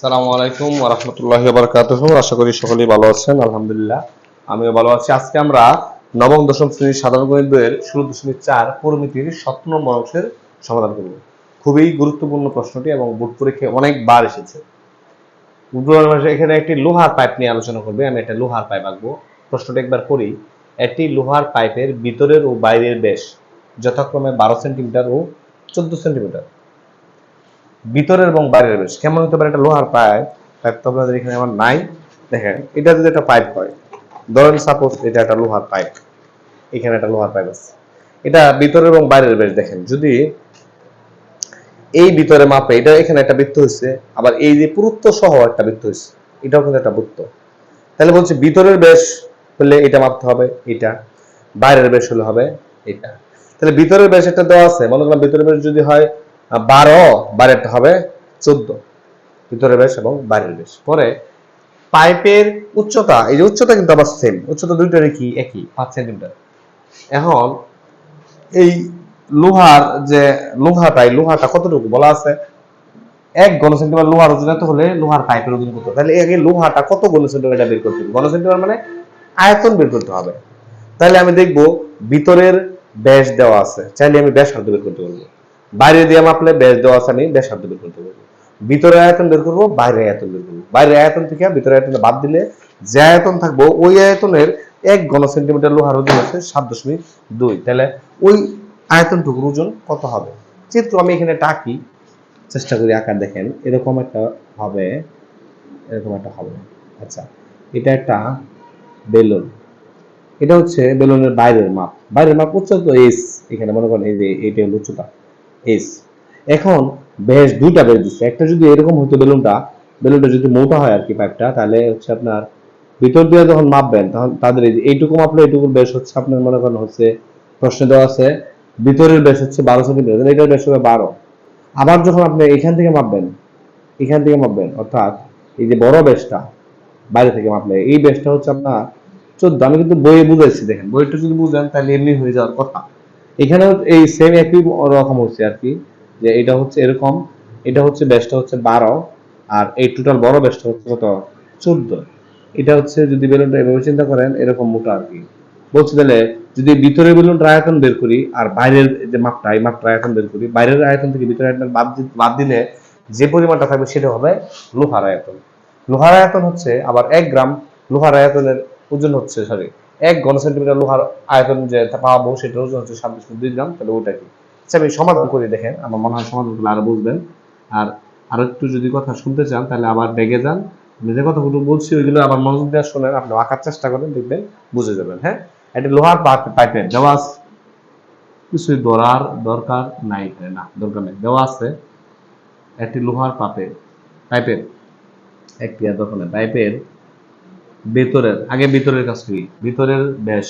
সালামু আলাইকুম ওরহমতুল্লাহ বারকাতুহ। আশা করি সকলেই ভালো আছেন, আলহামদুলিল্লাহ। আমিও ভালো আছি। আজকে আমরা নবম, দশম শ্রেণির সাধারণ গণিত ষোলো দশমিক চার পরিমিতির সতেরো নম্বর অংশের সমাধান করব। খুবই গুরুত্বপূর্ণ প্রশ্নটি এবং বোর্ড পরীক্ষায় অনেকবার এসেছে। এখানে একটি লোহার পাইপ নিয়ে আলোচনা করবে। আমি একটা লোহার পাইপ আঁকবো। প্রশ্নটা একবার করি। একটি লোহার পাইপের ভিতরের ও বাইরের বেশ যথাক্রমে বারো সেন্টিমিটার ও চোদ্দ সেন্টিমিটার। ভিতরের এবং বাইরের বেশ। কেমন হতে পারে? একটা লোহার পাইপ পাইপ তো আপনাদের এখানে আমার নাই। দেখেন, এটা যদি একটা পাইপ হয়, ধরেন সাপোজ এটা একটা লোহার পাইপ। এখানে একটা লোহার পাইপ আছে। এটা ভিতরের এবং বাইরের বেশ, দেখেন। যদি এই ভিতরে মাপে, এটা এখানে একটা বৃত্ত হয়েছে আবার এই যে পুরুত্ব সহ একটা বৃত্ত হয়েছে এটাও কিন্তু একটা বৃত্ত। তাহলে বলছে ভিতরের বেশ হলে এটা মাপতে হবে, এটা। বাইরের বেশ হলে হবে এটা। তাহলে ভিতরের বেশ একটা দেওয়া আছে, মনে করলাম ভিতরের বেশ যদি হয় বারো বাইরেরটা হবে চোদ্দ। ভিতরের বেশ এবং বাইরের বেশ। পরে পাইপের উচ্চতা, এই যে উচ্চতা কিন্তু আবার সেম উচ্চতা দুইটারই কি? একই, পাঁচ সেন্টিমিটার। এখন এই লোহার যে লোহাটা, এই লোহাটা কতটুকু বলা আছে? এক ঘন সেন্টিমিটার লোহার ওজন এত হলে লোহার পাইপের ওজন কত? তাহলে আগে লোহাটা কত ঘন সেন্টিমিটার বের করতে হবে? ঘন সেন্টিমিটার মানে আয়তন বের করতে হবে। তাহলে আমি দেখব ভিতরের ব্যাস দেওয়া আছে। চাইলে আমি ব্যাসার্ধ বের করতে পারব। বাইরে দিয়ে মাপলে ব্যাস দেওয়া আছে, আমি ব্যাসার্ধ বের করতে পারব। ভিতরে আয়তন বের করব, বাইরে আয়তন বের করব। বাইরে আয়তন থেকে ভিতরে আয়তন বাদ দিলে যে আয়তন থাকব, ওই আয়তনের এক ঘন সেন্টিমিটার লোহার ওজন আছে সাত দশমিক দুই। তাহলে ওই আয়তনটুকুর ওজন কত হবে? চিত্র আমি এখানে টাকি, চেষ্টা করি আকার দেখেন, এরকম একটা হবে, এরকম একটা হবে। আচ্ছা এটা একটা বেলুন। এটা হচ্ছে বেলুনের বাইরের মাপ। বাইরের মাপ উচ্চতা এস এখানে মনে করেন এই যে এইটা হলো উচ্চতা। এস এখন বেশ দুইটা বেশ দিচ্ছে। একটা যদি এরকম হতো বেলুনটা বেলুনটা যদি মোটা হয় আর কি পাইপটা তাহলে হচ্ছে আপনার ভিতর দিয়ে যখন মাপবেন, তখন তাদের এইটুকু মাপলে এইটুকুর বেশ হচ্ছে আপনার মনে করেন হচ্ছে প্রশ্ন দেওয়া আছে, ভিতরের বেশ হচ্ছে বারো সেন্টিমিটার এটার বেশ হবে বারো। আবার যখন আপনি এখান থেকে মাপবেন, এখান থেকে মাপবেন, অর্থাৎ এই যে বড় বেশটা বাইরে থেকে মাপলে, এই বেশটা হচ্ছে আপনার চোদ্দ। আমি কিন্তু বইয়ে বুঝাইছি, দেখেন, বইটা যদি বুঝেন, তাহলে এমনি হয়ে যাওয়ার কথা। এখানে এই সেম একই রকম হচ্ছে আর কি, যে এটা হচ্ছে এরকম, এটা হচ্ছে বেশটা হচ্ছে বারো, আর এই টোটাল বড় বেশটা হচ্ছে কত? চোদ্দ। এটা হচ্ছে যদি বেলুনটা এভাবে চিন্তা করেন, এরকম মোটা আর কি। বলছি তাহলে, যদি ভিতরে বেলুনটা আয়তন বের করি, আর বাইরের যে মাপটা, এই মাপটা আয়তন বের করি, বাইরের আয়তন থেকে ভিতরে আয়তন বাদ বাদ দিলে যে পরিমাণটা থাকবে সেটা হবে লোহার আয়তন। লোহার আয়তন হচ্ছে আবার এক গ্রাম, লোহার আয়তনের ওজন হচ্ছে সরি এক ঘন সেন্টিমিটার লোহার আয়তন যে পাবো সেটার ওজন হচ্ছে দশমিক দুই গ্রাম, তাহলে ওটা কি? আচ্ছা আমি সমাধান করে দেখেন, আমার মনে হয় সমাধান করলে আরও বুঝবেন। আর আরও একটু যদি কথা শুনতে চান, তাহলে আবার ডেকে যান। আমি যে কথাগুলো বলছি, ওইগুলো আবার মনোযোগ দেওয়া শোনেন, আপনি আঁকার চেষ্টা করেন, দেখবেন বুঝে যাবেন হ্যাঁ? একটা লোহার পাইপ- পাইপের দেওয়া আছে। কিছুই ধরার দরকার নাই, না, দরকার নেই, দেওয়া আছে। একটি লোহার পাপের পাইপের একটি নেই পাইপের ভেতরের, আগে ভিতরের কাজ করি। ভিতরের ব্যাস।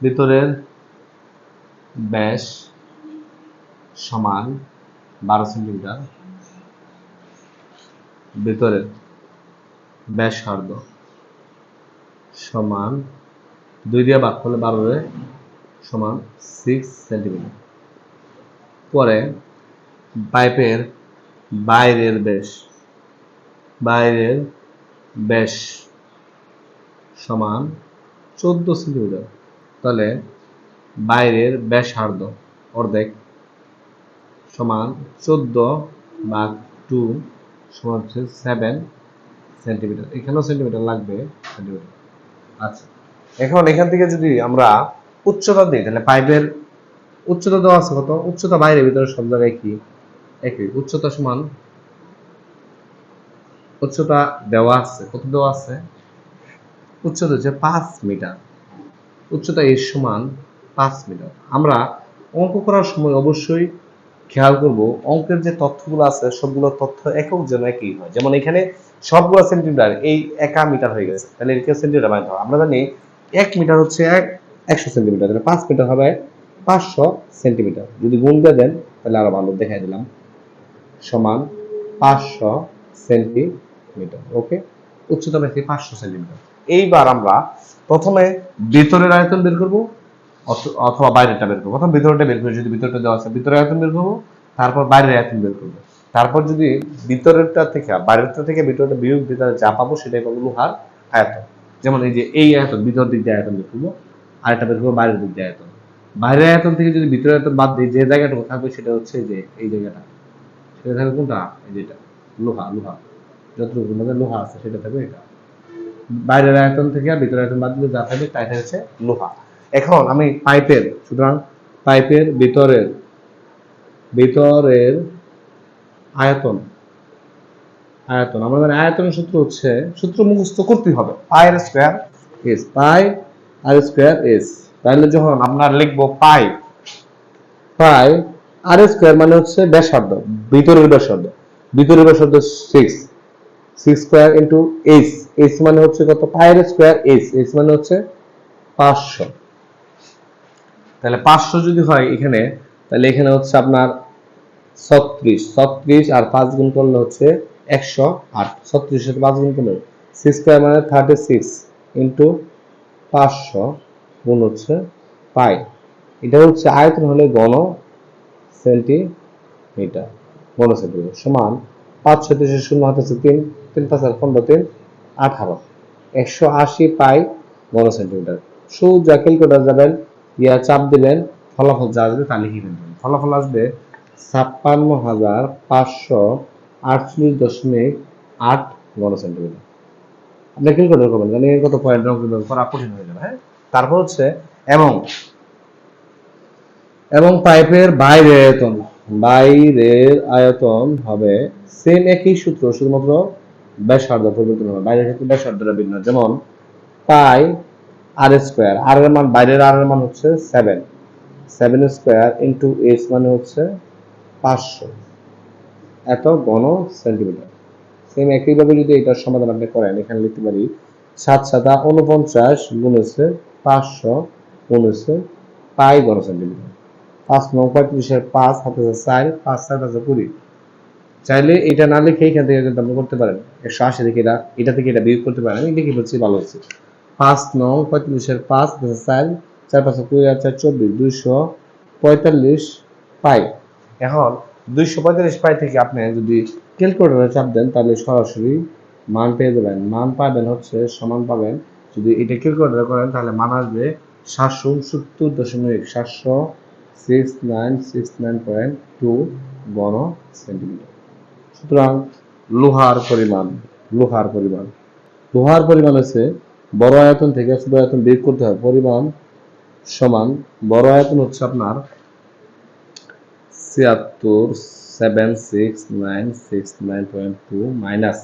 ভিতরের ব্যাস সমান বারো সেন্টিমিটার। ভিতরের ব্যাসার্ধ সমান দুই দিয়ে ভাগ করলে বারো সমান সিক্স সেন্টিমিটার। পরে পাইপের বাইরের ব্যাস বাইরের ব্যাস সমান চোদ্দ সেন্টিমিটার। তাহলে বাইরের ব্যাসার্ধ অর্ধেক সমান চোদ্দ ভাগ টু সমান হচ্ছে সেভেন সেন্টিমিটার। এখানেও সেন্টিমিটার লাগবে সেন্টিমিটার। আচ্ছা এখন এখান থেকে যদি আমরা উচ্চতা দিই, তাহলে পাইপের উচ্চতা দেওয়া আছে কত? উচ্চতা বাইরে ভিতরে সব জায়গায় কি? একই। উচ্চতা সমান উচ্চতা দেওয়া আছে। কত দেওয়া আছে? উচ্চতা হচ্ছে পাঁচ মিটার। উচ্চতা এর সমান পাঁচ মিটার। আমরা অঙ্ক করার সময় অবশ্যই খেয়াল করব, অঙ্কের যে তথ্যগুলো আছে, সবগুলো তথ্য একক যেন একই হয়। যেমন এখানে সবগুলো সেন্টিমিটার, এই একা মিটার হয়ে গেছে। তাহলে এটাকে সেন্টিমিটার বানাতে হবে। আমরা জানি এক মিটার হচ্ছে এক, একশো সেন্টিমিটার। তাহলে পাঁচ মিটার হবে পাঁচশো সেন্টিমিটার। যদি গুণ দিয়ে দেন, তাহলে আরও ভালো দেখাই দিলাম। সমান পাঁচশো সেন্টিমিটার। ওকে? উচ্চতা বেশি পাঁচশো সেন্টিমিটার। এইবার আমরা প্রথমে ভিতরের আয়তন বের করব অথবা বাইরেটা বের করব। প্রথম ভিতরটা বের করি যদি ভিতরটা দেওয়া আছে, ভিতরের আয়তন বের করব, তারপর বাইরের আয়তন বের করব। তারপর যদি ভিতরেরটা থেকে, বাইরেরটা থেকে ভিতরটা বিয়োগ ভিতরে যা পাবো সেটাই পাবো লোহার আয়তন। যেমন এই যে এই আয়তন, ভিতর দিক দিয়ে আয়তন বের করব আর একটা বের করব বাইরের দিক দিয়ে আয়তন। বাইরের আয়তন থেকে যদি ভিতরের আয়তন বাদ দিই যে জায়গাটুকু থাকবে সেটা হচ্ছে যে এই জায়গাটা। সেটা থাকবে কোনটা? এই যেটা, লোহা লোহা। যতটুকু লোহা আছে সেটা থাকবে এটা। বাইরের আয়তন থেকে আর ভিতরের আয়তন বাদ দিলে যা থাকবে তাই হচ্ছে লোহা। এখন আমি পাইপের, সুতরাং পাইপের ভিতরের ভিতরের আয়তন আয়তন। আমরা মানে আয়তনের সূত্র হচ্ছে, সূত্র মুখস্থ করতেই হবে। Pi r square s pi r square s তাহলে যখন আপনার লিখব পাই পাই আর স্কোয়ার মানে হচ্ছে ব্যাসার্ধ, ভিতরের ব্যাসার্ধ। ভিতরের ব্যাসার্ধ six six square into h h মানে হচ্ছে কত? পায়ের স্কোয়ার এইচ এইচ মানে হচ্ছে পাঁচশো। তাহলে পাঁচশো যদি হয় এখানে, তাহলে এখানে হচ্ছে আপনার ছত্রিশ। ছত্রিশ আর পাঁচ গুণ করলে হচ্ছে একশো আট। পাঁচ গুণ করলে স্কোয়ার মানে থার্টি সিক্স ইন্টু পাঁচশো গুণ হচ্ছে পাই। এটা হচ্ছে আয়তন হলে গণ সেন্টিমিটার গণ সেন্টিমিটার সমান পাঁচ ছত্রিশ শূন্য হাতে আছে তিন তিন পাঁচ আর পনেরো তিন আঠারো। একশো আশি পাই গণ সেন্টিমিটার সোজা ক্যালকুলেটার যাবেন ইয়া চাপ দিলেন, ফলাফল যা আসবে তা লিখে দেবেন ফলাফল আসবে ছাপ্পান্ন হাজার পাঁচশো আটচল্লিশ দশমিক আট গণ সেন্টিমিটার আপনি ক্যালকুলেটার করবেন কারণ এর কত পয়েন্ট করা কঠিন হয়ে যাবে হ্যাঁ? তারপর হচ্ছে, এবং এবং পাইপের বাইরে আয়তন বাইরের আয়তন হবে সেম একই সূত্র, শুধুমাত্র ব্যাসার্ধ পরিবর্তন হবে। বাইরের ক্ষেত্রে ব্যাসার্ধটা ভিন্ন। যেমন পাই আর স্কোয়ার আর এর মান, বাইরের আর এর মান হচ্ছে seven seven square into h মানে হচ্ছে পাঁচশো। এত ঘন সেন্টিমিটার সেম একইভাবে যদি এটার সমাধান আপনি করেন, এখানে লিখতে পারি সাত সাতা উনপঞ্চাশ গুণ হচ্ছে পাঁচশো গুণ হচ্ছে পাই ঘন সেন্টিমিটার পাঁচ নং পঁয়ত্রিশের পাঁচ হাতে আছে চার, পাঁচ, সাত আছে কুড়ি। চাইলে এটা না লিখে এখান থেকে কিন্তু আপনি করতে পারেন। একশো আশি থেকে এটা এটা থেকে এটা বিয়োগ করতে পারেন। আমি লিখে বলছি ভালো হচ্ছে। পাঁচ নং পঁয়ত্রিশের পাঁচ হাতে চার চার পাঁচশো কুড়ি, আর চার, চব্বিশ, দুইশো পঁয়তাল্লিশ পাই। এখন দুইশো পঁয়তাল্লিশ পাই থেকে আপনি যদি ক্যালকুলেটারে চাপ দেন, তাহলে সরাসরি মান পেয়ে যাবেন। মান পাবেন হচ্ছে, সমান পাবেন। যদি এটা ক্যালকুলেটারে করেন, তাহলে মান আসবে সাতশো উনসত্তর দশমিক সাতশো six nine six nine point two বর্গ সেন্টিমিটার সুতরাং লোহার পরিমাণ লোহার পরিমাণ। লোহার পরিমাণ হচ্ছে বড় আয়তন থেকে ছোট আয়তন বের করতে হয়। পরিমাণ সমান বড় আয়তন হচ্ছে আপনার ছিয়াত্তর seven six nine six nine point two minus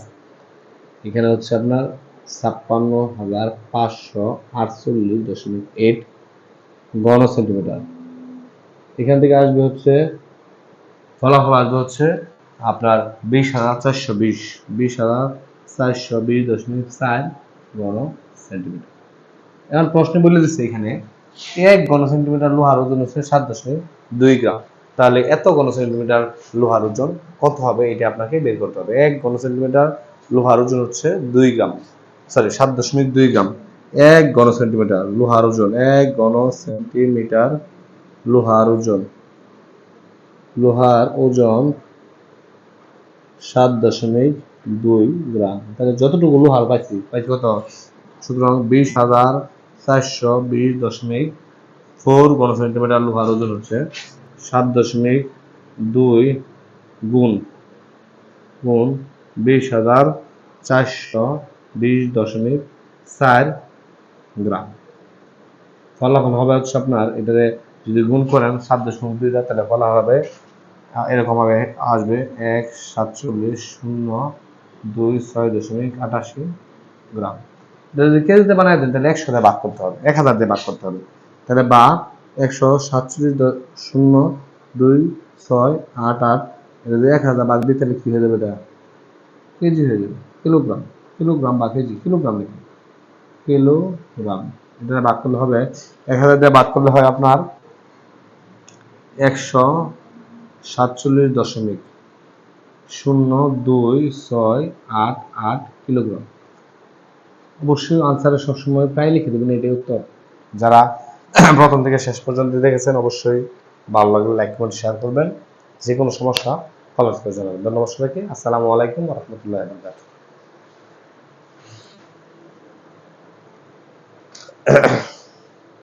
এখানে হচ্ছে আপনার ছাপ্পান্ন হাজার পাঁচশো আটচল্লিশ দশমিক এইট গণ সেন্টিমিটার এখান থেকে আসবে হচ্ছে, ফলাফল আসবে হচ্ছে আপনার বিশ হাজার চারশো বিশ বিশ হাজার চারশো বিশ দশমিক চার গণ সেন্টিমিটার। এখন প্রশ্ন বলে দিচ্ছে এখানে, এক ঘন সেন্টিমিটার লোহার ওজন হচ্ছে সাত দশমিক দুই গ্রাম। তাহলে এত ঘন সেন্টিমিটার লোহার ওজন কত হবে? এটা আপনাকে বের করতে হবে। এক ঘন সেন্টিমিটার লোহার ওজন হচ্ছে দুই গ্রাম। সরি, সাত দশমিক দুই গ্রাম। এক ঘন সেন্টিমিটার লোহার ওজন, এক ঘন সেন্টিমিটার লোহার ওজন। লোহার ওজন সাত দশমিক দুই গ্রাম। তাহলে যতটুকু লোহার পাইছি পাইছি কত? সুতরাং বিশ হাজার চারশো বিশ দশমিক ফোর ঘন সেন্টিমিটার লোহার ওজন হচ্ছে সাত দশমিক দুই গুণ গুণ বিশ হাজার চারশো বিশ দশমিক চার গ্রাম। ফলাফল হবে হচ্ছে আপনার এটাতে যদি গুণ করেন সাত দশমিক দুই তাহলে ফলা হবে আহ, এরকম ভাবে আসবে এক সাতচল্লিশ শূন্য দুই ছয় দশমিক আটাশি গ্রাম। যদি কেজিতে বানায় দেন তাহলে একশো দিয়ে ভাগ করতে হবে এক হাজার দিয়ে ভাগ করতে হবে। তাহলে বা একশো সাতচল্লিশ শূন্য দুই ছয় আট আট যদি এক হাজার ভাগ দিই তাহলে কি হয়ে যাবে এটা? কেজি হয়ে যাবে। কিলোগ্রাম। কিলোগ্রাম বা কেজি। Kilogram kilogram. এটা ভাগ করলে হবে এক হাজার দিয়ে ভাগ করলে হয় আপনার একশো সাতচল্লিশ দশমিক শূন্য দুই ছয় আট আট কিলোগ্রাম। অবশ্যই আনসারে সবসময় প্রায় লিখে দেবেন, এটাই উত্তর। যারা প্রথম থেকে শেষ পর্যন্ত দেখেছেন, অবশ্যই ভালো লাগলে লাইক কমেন্ট শেয়ার করবেন। যে কোনো সমস্যা কমেন্টস করে জানাবেন। ধন্যবাদ সবাইকে। আসসালামু আলাইকুম রহমতুল্লাহ বরকাত